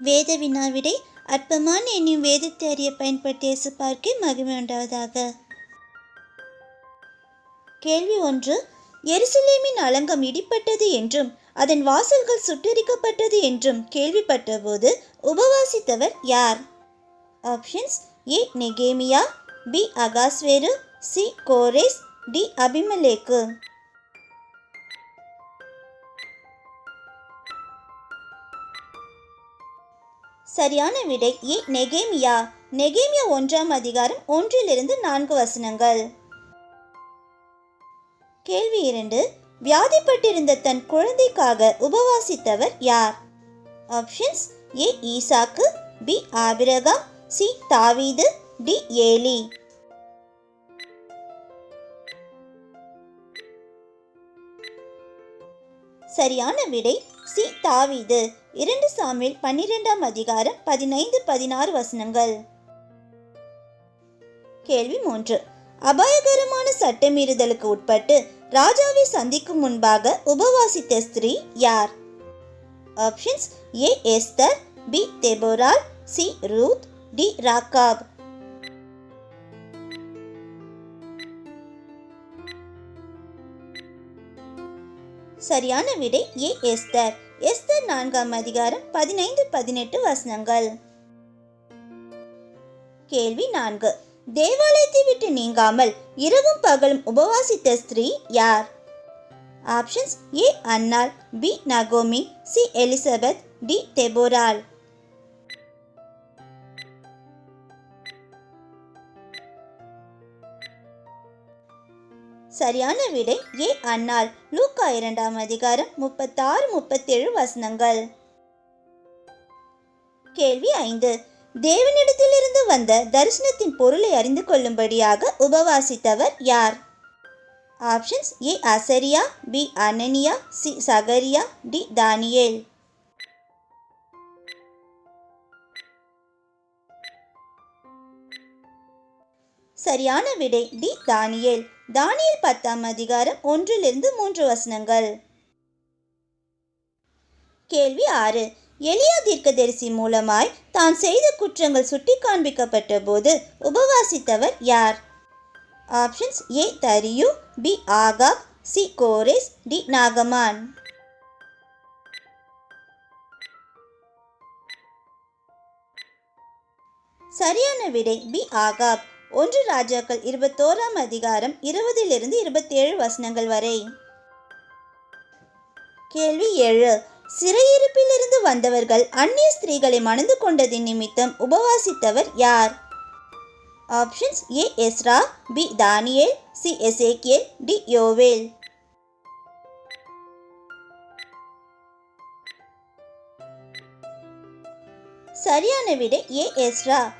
வேத வினாவிடை அற்பமான என்னும் வேதத்தை அறிய பயன்படுத்திய இயேசுப்பார்க்கே மகிமை உண்டாவதாக. கேள்வி ஒன்று எருசலேமின் அலங்கம் இடிப்பட்டது என்றும் அதன் வாசல்கள் சுட்டரிக்கப்பட்டது என்றும் கேள்விப்பட்டபோது உபவாசித்தவர் யார்? ஆப்ஷன்ஸ் ஏ நெகேமியா பி அகாஸ்வேரு சி கோரேஸ் டி அபிமலேக்கு. சரியான விடை ஏ நெகேமியா. நெகேமியா ஒன்றாம் அதிகாரம் ஒன்றிலிருந்து நான்கு வசனங்கள். கேள்வி இரண்டு. வியாதிப்பட்டிருந்த தன் குழந்தைக்காக உபவாசித்தவர் யார்? ஆப்ஷன்ஸ் ஏ ஈசாக்கு பி ஆபிரகாம் சி தாவீது டி ஏலி. சரியான விடை சி தாவீது. இரண்டு சாமியில் பன்னிரெண்டாம் அதிகாரம் பதினைந்து பதினாறு வசனங்கள். கேள்வி மூன்று. அபாயகரமான சட்டமீறுதலுக்கு உட்பட்டு ராஜாவை சந்திக்கும் முன்பாக உபவாசித்த ஸ்திரீ யார்? Options A Esther B தெபோரால் C Ruth D ராக்காப். சரியான விடை ஏ எஸ்தர். எஸ்தர் நான்காம் அதிகாரம் பதினைந்து பதினெட்டு வசனங்கள். கேள்வி நான்கு. தேவாலயத்தை விட்டு நீங்காமல் இரவும் பகலும் உபவாசித்த ஸ்திரீ யார்? ஆப்ஷன்ஸ் ஏ அன்னாள் பி நகோமி சி எலிசபெத் டி தெபோரால். சரியான விடை ஏ அன்னால் லூக்கா இரண்டாம் அதிகாரம் முப்பத்தாறு முப்பத்தேழு வசனங்கள். கேள்வி ஐந்து. தேவனிடத்திலிருந்து வந்த தரிசனத்தின் பொருளை அறிந்து கொள்ளும்படியாக உபவாசித்தவர் யார்? Options A Azariah B Hananiah C Zechariah D தானியேல். சரியான விடை டி தானியேல். தானியல் பத்தாம் அதிகாரம் ஒன்றிலிருந்து மூன்று வசனங்கள். கேள்வி ஆறு. எளியா தீர்க்கதரிசி மூலமாய் தான் செய்த குற்றங்கள் சுட்டி காண்பிக்கப்பட்ட போது உபவாசித்தவர் யார்? ஆப்ஷன்ஸ் ஏ தரியு பி ஆகாப் சி கோரேஸ் டி நாகமான். சரியான விடை பி ஆகாப். ஒன்று ராஜாக்கள் இருபத்தோராம் அதிகாரம் இருபதிலிருந்து இருபத்தேழு வசனங்கள் வரை. கேள்வி ஏழு. சிறையிருப்பிலிருந்து வந்தவர்கள் அந்நிய ஸ்திரீகளை மணந்து கொண்டதின் நிமித்தம் உபவாசித்தவர் யார்? Options A. Ezra B. Daniel C. எசேக்கியேல் டி. யோவேல். சரியான விடை ஏ. எஸ்ரா.